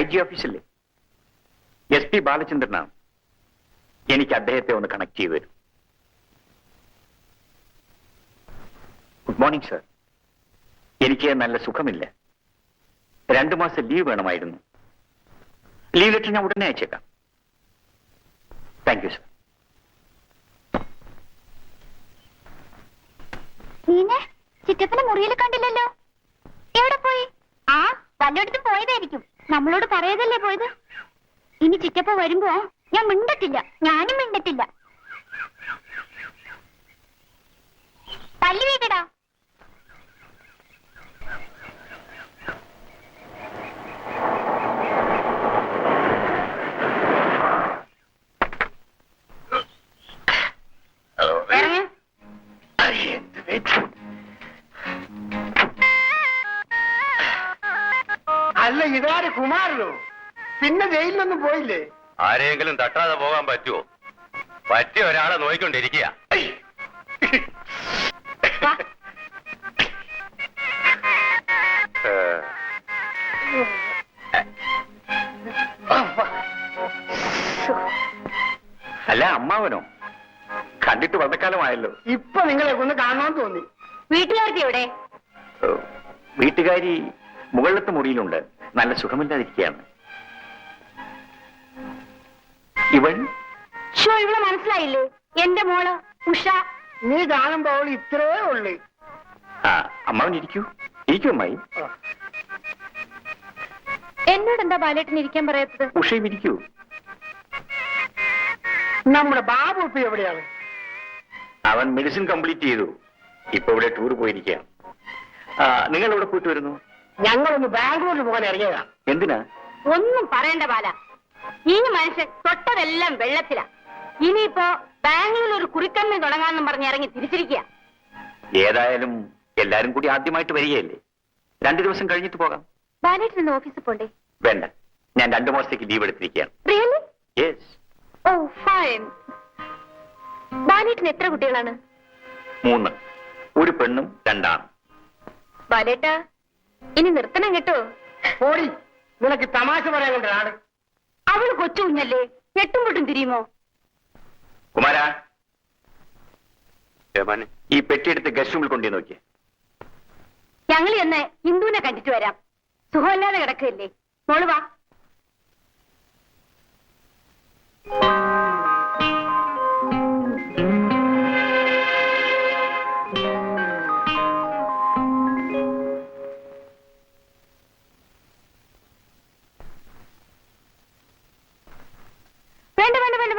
I G ഓഫീസല്ലേ? S P ബാലചന്ദ്രനാണ്. എനിക്ക് അദ്ദേഹത്തെ ഒന്ന് കണക്ട് ചെയ്തു തരും. ഗുഡ് മോർണിംഗ് സർ എനിക്ക് നല്ല സുഖമില്ല. രണ്ടു മാസം ലീവ് വേണമായിരുന്നു. ലീവ് ലെറ്റർ ഞാൻ ഉടനെ അയച്ചേക്കാം. താങ്ക് യു സർ ചിറ്റപ്പനെ മുറിയിൽ കണ്ടില്ലല്ലോ. എവിടെ പോയി? ആ വല്ലയിടത്തും പോയതായിരിക്കും. നമ്മളോട് പറയതല്ലേ പോയത്? ഇനി ചിറ്റപ്പ വരുമ്പോ ഞാൻ മിണ്ടത്തില്ല. ഞാനും മിണ്ടത്തില്ല. തല്ലി വീട്ടടാ ജയിലിലൊന്നും പോയില്ലേ? ആരെങ്കിലും തട്ടാതെ പോകാൻ പറ്റുമോ പറ്റിയ ഒരാളെ നോയിക്കൊണ്ടിരിക്കുക. അല്ല അമ്മാവനോ? കണ്ടിട്ട് വന്നക്കാലമായല്ലോ. ഇപ്പൊ നിങ്ങളെ ഒന്ന് കാണാൻ തോന്നി. വീട്ടുകാർക്ക് എവിടെ? വീട്ടുകാരി മുകളിലത്തെ മുറിയിലുണ്ട്. നല്ല സുഖമില്ലാതിരിക്കുകയാണ്. ഇവൻ? ഷോ ഇവിടെ മനസ്സിലായില്ലേ? എന്റെ മോൾ ഉഷ. നീ കാണുമ്പോ അവൾ ഇത്രേ ഉള്ളു. ആ അമ്മാവൻ ഇരിക്കൂ. ഇരിക്കൂ അമ്മായി. എന്നോട് എന്താ ബാലേട്ടൻ ഇരിക്കാൻ പറയാത്തത്? ഉഷയും ഇരിക്കൂ. നമ്മുടെ ബാബു ഇപ്പൊ എവിടെയാണ്? അവൻ മെഡിസിൻ കംപ്ലീറ്റ് ചെയ്തു. ഇപ്പൊ ഇവിടെ ടൂർ പോയിരിക്കാം ആ, നിങ്ങൾ എവിടെ പോയിട്ട് വരുന്നു? ഞങ്ങളൊന്ന് ബാംഗ്ലൂരിൽ പോകാൻ ഇറങ്ങിയതാ. എന്തിനാ? ഒന്നും പറയണ്ട ബാല. ഈ മനുഷ്യൻ തൊട്ടതെല്ലാം വെള്ളത്തിലാ. ഇനിയിപ്പോ ബാംഗ്ലൂരിൽ ഒരു കുറിക്കമ്മി തുടങ്ങാന്നും പറഞ്ഞ് ഇറങ്ങി തിരിച്ചിരിക്കുക ഏതായാലും എല്ലാരും കൂടി ആദ്യമായിട്ട് വരികയല്ലേ? രണ്ടു ദിവസം കഴിഞ്ഞിട്ട് പോകാം. ബാലേട്ടൻ ഇന്ന് ഓഫീസിൽ പോണ്ടേ? വേണ്ട. ഞാൻ രണ്ടു മാസത്തേക്ക് ലീവ് എടുത്തിരിക്കുകയാണ്. റിയലി യെസ് ഓ ഫൈൻ ബാലേട്ടൻ എത്ര കുട്ടികളാണ്? മൂന്ന്. ഒരു പെണ്ണും രണ്ടാണ്. ബാലേട്ട ഇനി നിർത്തണം കേട്ടോ. പോടി. നിനക്ക് തമാശ പറയാൻ കണ്ട ആൾ അവൾ കൊച്ചു കുഞ്ഞല്ലേ? എട്ടും പൊട്ടും തിരിയുമോ? കുമാര ഈ പെട്ടിയെടുത്ത് ഗസ്റ്റ് റൂമിൽ കൊണ്ടുപോയി നോക്കിയേ. ഞങ്ങൾ എന്ന് ഹിന്ദുവിനെ കണ്ടിട്ട് വരാം. സുഖമില്ലാതെ കിടക്കല്ലേ. മോൾ വാ.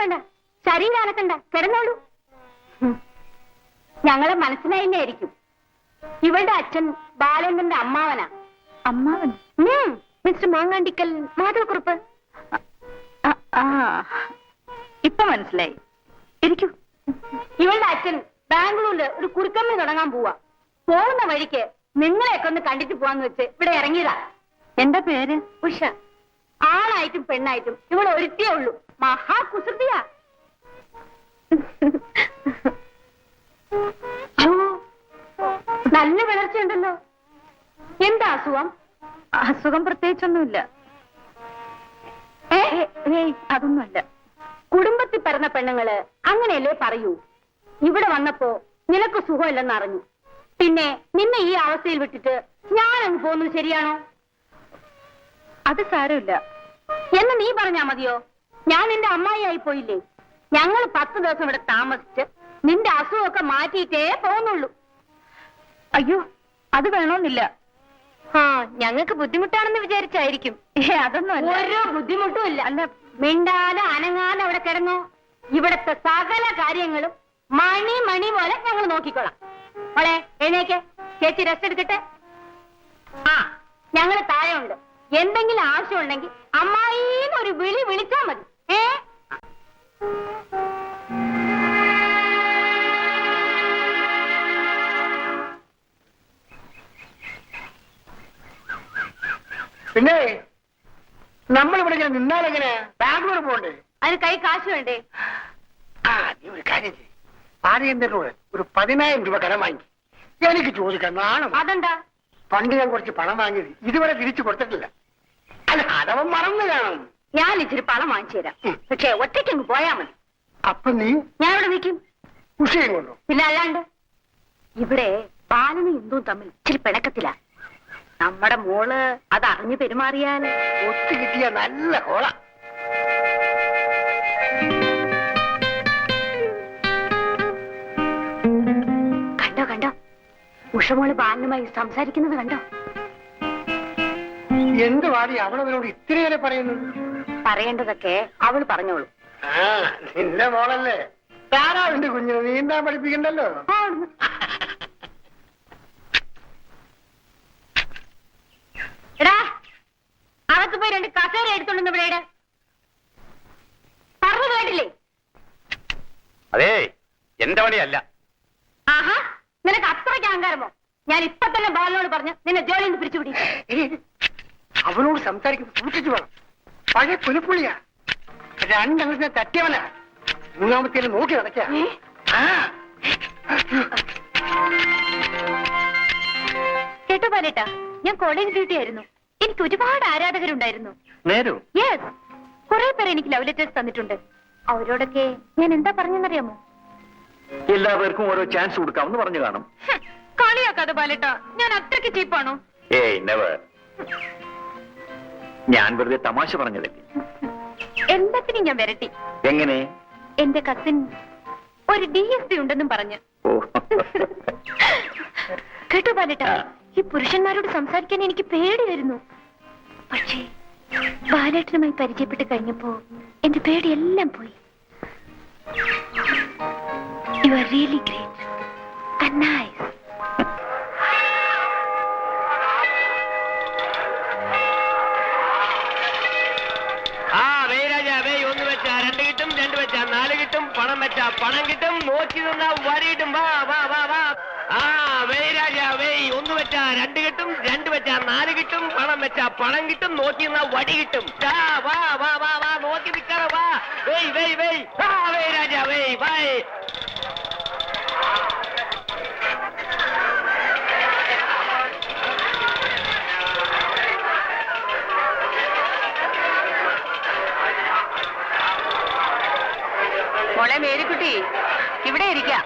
വേണ്ട. ശരീരം അനക്കണ്ട കിടന്നോളൂ. ഞങ്ങളെ ഞങ്ങളെ തന്നെ ആയിരിക്കും. ഇവളുടെ അച്ഛൻ ബാലേന്ദ്രന്റെ അമ്മാവനാ. അമ്മാവൻ? മിസ്റ്റർ മാങ്ങാണ്ടിക്കൽ മാധവക്കുറുപ്പ് ഇപ്പൊ മനസ്സിലായി. ഇരിക്കൂ. ഇവളുടെ അച്ഛൻ ബാംഗ്ലൂരിൽ ഒരു കുറുക്കമ്മി തുടങ്ങാൻ പോവാ. പോകുന്ന വഴിക്ക് നിങ്ങളെയൊക്കെ ഒന്ന് കണ്ടിട്ട് പോവാന്ന് വെച്ച് ഇവിടെ ഇറങ്ങിയതാ. എന്താ പേര്? ഉഷ. ആളായിട്ടും പെണ്ണായിട്ടും ഇവൾ ഒരുത്തിയേ ഉള്ളൂ. മഹാ കുസൃതിയാ ഛോ, നല്ല വിളർച്ചയുണ്ടല്ലോ. എന്താ അസുഖം? അസുഖം പ്രത്യേകിച്ചൊന്നുമില്ല. അതൊന്നുമല്ല. കുടുംബത്തിൽ പിറന്ന പെണ്ണുങ്ങൾ അങ്ങനെയല്ലേ പറയൂ? ഇവിടെ വന്നപ്പോ നിനക്ക് സുഖമില്ലെന്ന് അറിഞ്ഞു. പിന്നെ നിന്നെ ഈ അവസ്ഥയിൽ വിട്ടിട്ട് ഞാൻ അങ്ങ് പോകുന്നത് ശരിയാണോ? അത് സാരമില്ല. എന്ന് നീ പറഞ്ഞാ മതിയോ? ഞാൻ നിന്റെ അമ്മായിയായി പോയില്ലേ? ഞങ്ങൾ പത്ത് ദിവസം ഇവിടെ താമസിച്ച് നിന്റെ അസുഖമൊക്കെ മാറ്റിയിട്ടേ പോകുന്നുള്ളൂ. അയ്യോ അത് വേണമെന്നില്ല ആ ഞങ്ങൾക്ക് ബുദ്ധിമുട്ടാണെന്ന് വിചാരിച്ചായിരിക്കും. അതൊന്നും ഒരു ബുദ്ധിമുട്ടും ഇല്ല. അല്ല മിണ്ടാതെ അനങ്ങാതെ അവിടെ കിടന്നോ? ഇവിടത്തെ സകല കാര്യങ്ങളും മണി മണി പോലെ ഞങ്ങൾ നോക്കിക്കോളാം മോളെ എഴുന്നേക്ക്. ചേച്ചി റെസ്റ്റ് എടുക്കട്ടെ? ആ ഞങ്ങൾ താഴെ ഉണ്ട് എന്തെങ്കിലും ആവശ്യമുണ്ടെങ്കിൽ അമ്മായിന്ന് ഒരു വിളി വിളിച്ചാൽ മതി. ഏ നമ്മൾ ഇവിടെ ഇങ്ങനെ നിന്നാലെങ്ങനെ ബാംഗ്ലൂർ പോണ്ടേ? അതിന് കൈ കാശ് വേണ്ടേ? ആ നീ ഒരു കാര്യം ചെയ്യ്. ആര്യന്തരോട് ഒരു പതിനായിരം രൂപ കടം വാങ്ങി എനിക്ക് ചോദിക്കാം നാണം. അതെന്താ? പണ്ട് ഞാൻ കുറച്ച് പണം വാങ്ങിയത് ഇതുവരെ തിരിച്ചു കൊടുത്തിട്ടില്ല. അല്ല അതവൻ മറന്നു കാണും. ഞാൻ ഇച്ചിരി പണം വാങ്ങിച്ചു തരാം. പക്ഷെ ഒറ്റയ്ക്ക് അങ്ങ് പോയാ മതി. അപ്പൊ നീ? ഞാൻ ഇവിടെ നിൽക്കും. ഉഷയും കൊണ്ടോ? പിന്നെ അല്ലാണ്ട്? ഇവിടെ ബാലനും ഇന്ദുവും തമ്മിൽ ഇച്ചിരി പിണക്കത്തില. നമ്മുടെ മോൾ അത് അറിഞ്ഞു പെരുമാറിയാൽ ഒത്തു കിട്ടിയ നല്ല കോള. കണ്ടോ കണ്ടോ? ഉഷമോൾ ബാലനുമായി സംസാരിക്കുന്നത് കണ്ടോ? എന്ത് വാടി അവളവരോട് ഇത്രയേറെ പറയുന്നു? പറയേണ്ടതൊക്കെ അവൾ പറഞ്ഞോളൂ. നിന്റെ മോളല്ലേ? താരാവിന്റെ കുഞ്ഞിനെ നീന്താൻ പഠിപ്പിക്കണ്ടല്ലോ ആ, അവിടുന്ന്. എടാ അകത്ത് പോയി രണ്ട് കസേര എടുത്തോണ്ട് ഇവിടെ? പറഞ്ഞു കേട്ടില്ലേ? അതേ എന്റെ പണിയല്ല. ആഹാ നിനക്ക് അത്രയ്ക്ക് അഹങ്കാരമോ? ഞാൻ ഇപ്പൊ തന്നെ ബാലനോട് പറഞ്ഞു നിന്നെ ജോലിയിൽ നിന്ന് പിരിച്ചുപിടി അവനോട് സംസാരിക്കുമ്പോൾ സൂക്ഷിച്ചു വേണം പഴയ പുലിപ്പുളിയാ രണ്ടെണ്ണത്തിനെ തട്ടിയവനാ. മൂന്നാമത്തേന് നോക്കി നടക്കാ. ആ. കേട്ടോ പാലേട്ടാ ഞാൻ കോളേജ് ഡ്യൂട്ടി ആയിരുന്നു. എനിക്ക് ഒരുപാട് ആരാധകരുണ്ടായിരുന്നു. നേരോ? യെസ് കുറെ പേർ എനിക്ക് ലവ് ലെറ്റേഴ്സ് തന്നിട്ടുണ്ട്. അവരോടൊക്കെ ഞാൻ എന്താ പറഞ്ഞെന്നറിയാമോ? എല്ലാവർക്കും ഓരോ ചാൻസ് കൊടുക്കാമെന്ന് പറഞ്ഞു കാണും. കളിയാക്കാതെ ബാലേട്ട ഞാൻ അത്രയ്ക്ക് ചീപ്പാണോ? ഏയ് നെവർ ഞാൻ വെറുതെ തമാശ പറഞ്ഞതല്ലേ? എല്ലാത്തിനും ഞാൻ വരട്ടി? എങ്ങനെ? എന്റെ കസിൻ ഒരു ഡി എസ് പി ഉണ്ടെന്നും പറഞ്ഞു. കേട്ടോ ബാലേട്ട ഈ പുരുഷന്മാരോട് സംസാരിക്കാൻ എനിക്ക് പേടിയായിരുന്നു പക്ഷേ ബാലേട്ടനുമായി പരിചയപ്പെട്ട് കഴിഞ്ഞപ്പോ എന്റെ പേടിയെല്ലാം പോയി. You are really great nice ആ വേ ഒന്ന് വെച്ചാ രണ്ട് കിട്ടും നാല് കിട്ടും പണം വെച്ചാ പണം കിട്ടും നോക്കി നിന്നാ വരിയിട്ടും വാ വാ വാ വാ. ആ വേ വെച്ചാ രണ്ട് കിട്ടും രണ്ട് വെച്ചാ നാല് കിട്ടും പണം വെച്ചാ പണം കിട്ടും നോക്കി നിന്നാ വടി കിട്ടും. ദാ, വാ വാ വാ വാ നോക്കി നിക്കാറ വാ. വെയ് വെയ് വെയ്. ആ വേരാജാ വെയ് വൈ മോളെ മേരിക്കുട്ടി ഇവിടെ ഇരിക്കാം.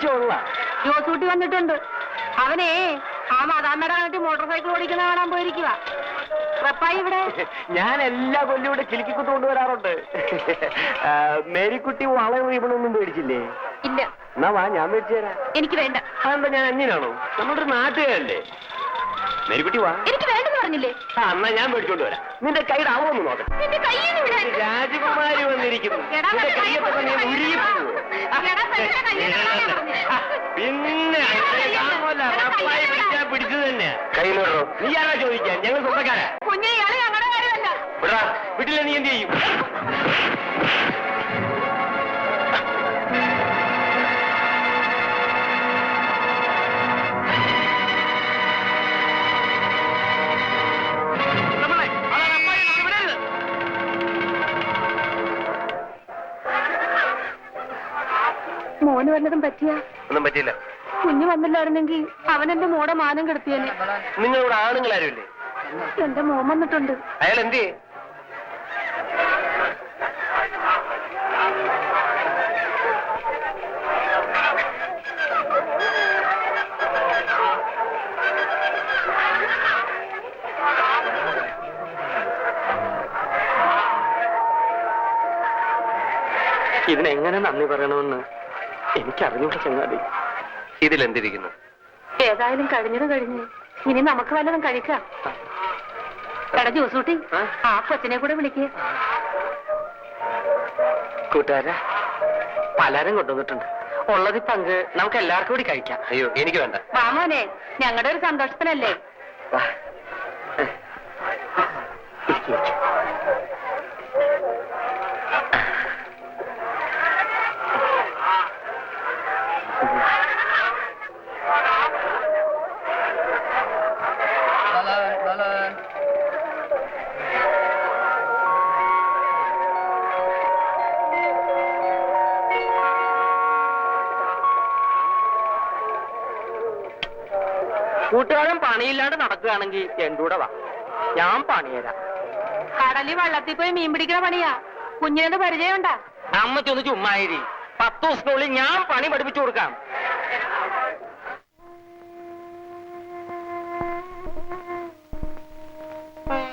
തനിച്ചുള്ള ജോസൂട്ടി വന്നിട്ടുണ്ട്. അവനെ ആ മാതാമ്മയുടെ കാലത്ത് മോട്ടോർ സൈക്കിൾ ഓടിക്കുന്ന കാണാൻ പോയിരിക്കുക. റപ്പായി ഇവിടെ. ഞാൻ എല്ലാ കൊല്ലം ഇവിടെ കിലുക്കിക്കുത്ത് കൊണ്ടുവരാറുണ്ട്. മേരിക്കുട്ടി വളവ് ഇവണൊന്നും മേടിച്ചില്ലേ? ഇല്ല. എന്നാ വാ ഞാൻ മേടിച്ചു തരാം. എനിക്ക് വേണ്ട. അതെന്താ ഞാൻ അന്യനാണോ? നമ്മുടെ നാട്ടുകാരല്ലേ? മേരിക്കുട്ടി വാ. എനിക്ക് വേണ്ടെന്ന് പറഞ്ഞില്ലേ? ആ എന്നാ ഞാൻ മേടിച്ചോണ്ട് വരാം. നിന്റെ കൈയുടെ അവന്ന് നോക്കാം. നിന്റെ കയ്യിൽ നിന്ന് വിടാൻ. രാജകുമാരി വന്നിരിക്കുന്നു. എടാ, നിന്റെ കൈ കയ്യൊക്കെ തന്നെ. എടാ, കയ്യിൽ നിന്ന്. പിന്നെ അങ്ങനെ കാണുമല്ല റപ്പായി പിടിച്ചാ പിടിച്ചു തന്നെ. നീയാണോ ചോദിക്കാൻ? ഞങ്ങൾ സ്വന്തക്കാരാ. കുഞ്ഞെ ഇയാൾ ഞങ്ങളുടെ കാര്യമല്ല. വിടാ വീട്ടിലെ നീ എന്ത് ചെയ്യും? വല്ലതും പറ്റിയ? ഒന്നും പറ്റിയില്ല. കുഞ്ഞു വന്നില്ലായിരുന്നെങ്കിൽ അവൻ എന്റെ മോടെ മാനം കെടുത്തിയേനെ. നിങ്ങളിവിടെ ആണുങ്ങളാരുമില്ലേ? എന്റെ മോൻ വന്നിട്ടുണ്ട്. അയാൾ എന്ത് എനിക്കറിഞ്ഞൂടെ ചങ്ങാതി ഇതിലെന്തിരിക്കുന്നു? ഏതായാലും കഴിഞ്ഞത് കഴിഞ്ഞു. ഇനി നമുക്ക് വല്ലതും കഴിക്കാം. എടാ ജോസൂട്ടി ആ? ആ കൊച്ചിനെ കൂടെ വിളിക്കുക കൂട്ടുകാര പലരും കൊണ്ടുവന്നിട്ടുണ്ട്. ഉള്ളത് പങ്ക് നമുക്ക് എല്ലാവർക്കും കൂടി കഴിക്കാം. അയ്യോ എനിക്ക് വേണ്ട. വാമോനെ ഞങ്ങളുടെ ഒരു സന്തോഷത്തിനല്ലേ? വാ. ഇരിക്ക്. കൂട്ടുകാരൻ പണിയില്ലാണ്ട് നടക്കുകയാണെങ്കിൽ എന്തൂടെ വാ. ഞാൻ പണിയരാ കടലി വള്ളത്തിൽ പോയി മീൻ പിടിക്കണ പണിയാ. കുഞ്ഞിനോട് പരിചയമുണ്ടാ? അമ്മച്ചൊന്ന് ചുമ്മായിരി പത്ത് ദിവസത്തിനുള്ളിൽ ഞാൻ പണി പഠിപ്പിച്ചു കൊടുക്കാം. മരിക്കരുത്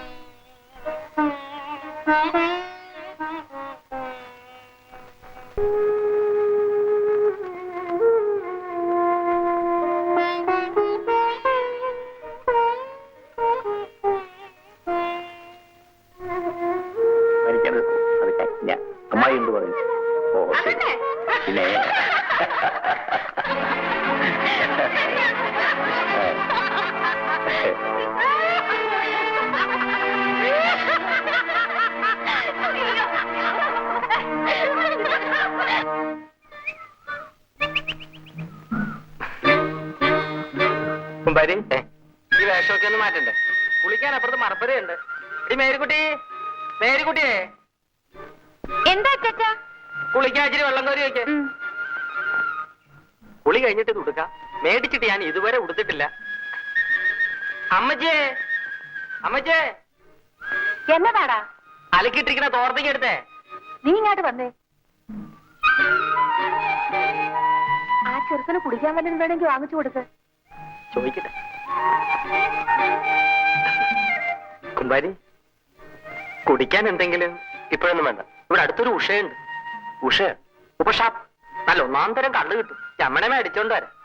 കുമ്പാരി ഈ വേഷമൊക്കെ ഒന്ന് മാറ്റണ്ടേ? കുളിക്കാൻ അപ്പുറത്ത് മറപ്പരയുണ്ട്. ഈ മേരിക്കുട്ടി മേരിക്കുട്ടിയെ എന്താ ചേച്ചാ കുളിക്കാൻ ഇച്ചിരി വെള്ളം കോരി വെക്കേ കുളി കഴിഞ്ഞിട്ട് ഇത് ഉടുക്കാം. മേടിച്ചിട്ട് ഞാൻ ഇതുവരെ ഉടുത്തിട്ടില്ല. അമ്മച്ചേ അമ്മച്ചേ. എന്നതാടാ അലക്കിട്ടിരിക്കുന്ന തോർത്തേക്ക് എടുത്തേ. നീ ഇങ്ങോട്ട് വന്നേ. ആ ചെറുക്കന് കുടിക്കാൻ വല്ലതും വേണമെങ്കിൽ വാങ്ങിച്ചു കൊടുക്ക്. ചോദിക്കട്ടെ. കുമ്പാരി കുടിക്കാൻ എന്തെങ്കിലും ഇപ്പോഴൊന്നും വേണ്ട. ഇവിടെ അടുത്തൊരു ഉഷയുണ്ട്. ഉഷ ഉപഷാപ്പ് നല്ല ഒന്നാം തരം കള്ളു കിട്ടും. ചമ്മണമേ അടിച്ചോണ്ട് വരാം.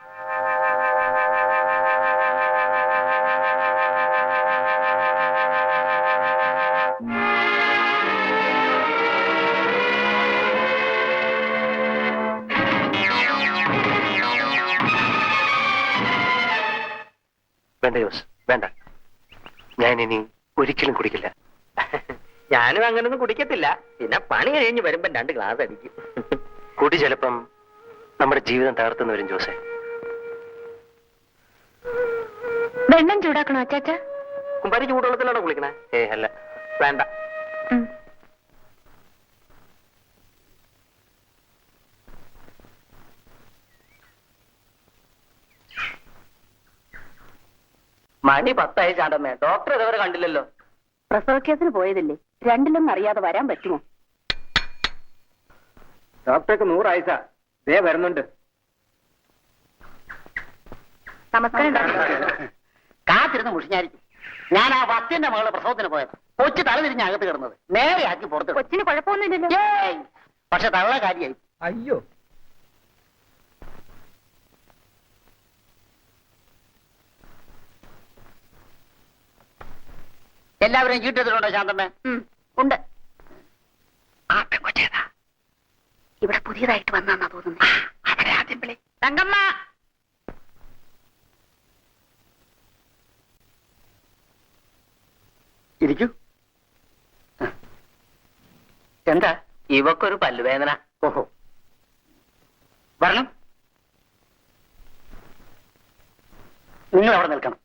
വേണ്ട ജോസ് വേണ്ട. ഞാൻ ഇനി ഒരിക്കലും കുടിക്കില്ല. ഞാനും അങ്ങനൊന്നും കുടിക്കത്തില്ല. പിന്നെ പണി കഴിഞ്ഞ് വരുമ്പോ രണ്ട് ഗ്ലാസ് അടിക്കും. കുടി ചിലപ്പം നമ്മുടെ ജീവിതം തകർത്തുന്ന വരും ജോസെ. വെള്ളം ചൂടാക്കണോ അച്ചാച്ച? കുമ്പാരി ചൂടുവെള്ളത്തിലാണോ കുളിക്കണേ? ഏ അല്ല. വേണ്ട. മണി പത്തായി ചാണ്ടമ്മേ ഡോക്ടർ ഇതുവരെ കണ്ടില്ലല്ലോ. പ്രസവ കേസിന് പോയതല്ലേ? രണ്ടിലൊന്നും അറിയാതെ വരാൻ പറ്റുമോ? ഡോക്ടർക്ക് നൂറായിസ ദേ വരുന്നുണ്ട്. നമസ്കാരം കാത്തിരുന്ന് മുഷിഞ്ഞായിരിക്കും. ഞാൻ ആ വത്തിന്റെ മകളെ പ്രസവത്തിന് പോയത്. കൊച്ചു തലതിരിഞ്ഞ് അകത്ത് കിടന്നത്. നേരെയാക്കി ആക്കി പുറത്ത് കൊച്ചിന് കുഴപ്പമൊന്നുമില്ലല്ലോ! പക്ഷെ തള്ള കാര്യായി. അയ്യോ. എല്ലാവരെയും ചീട്ടെടുത്തിട്ടുണ്ടോ ശാന്തമ്മേ? ഉണ്ട്. ആ പെൺകുട്ടിയതാ ഇവിടെ പുതിയതായിട്ട് വന്നാന്നാ തോന്നുന്നത് അവരെ ആദ്യം വിളി. തങ്കമ്മ! ഇരിക്കൂ. എന്താ? ഇവക്കൊരു പല്ലുവേദന. ഓഹോ. വരണം. നിങ്ങൾ അവിടെ നിൽക്കണം.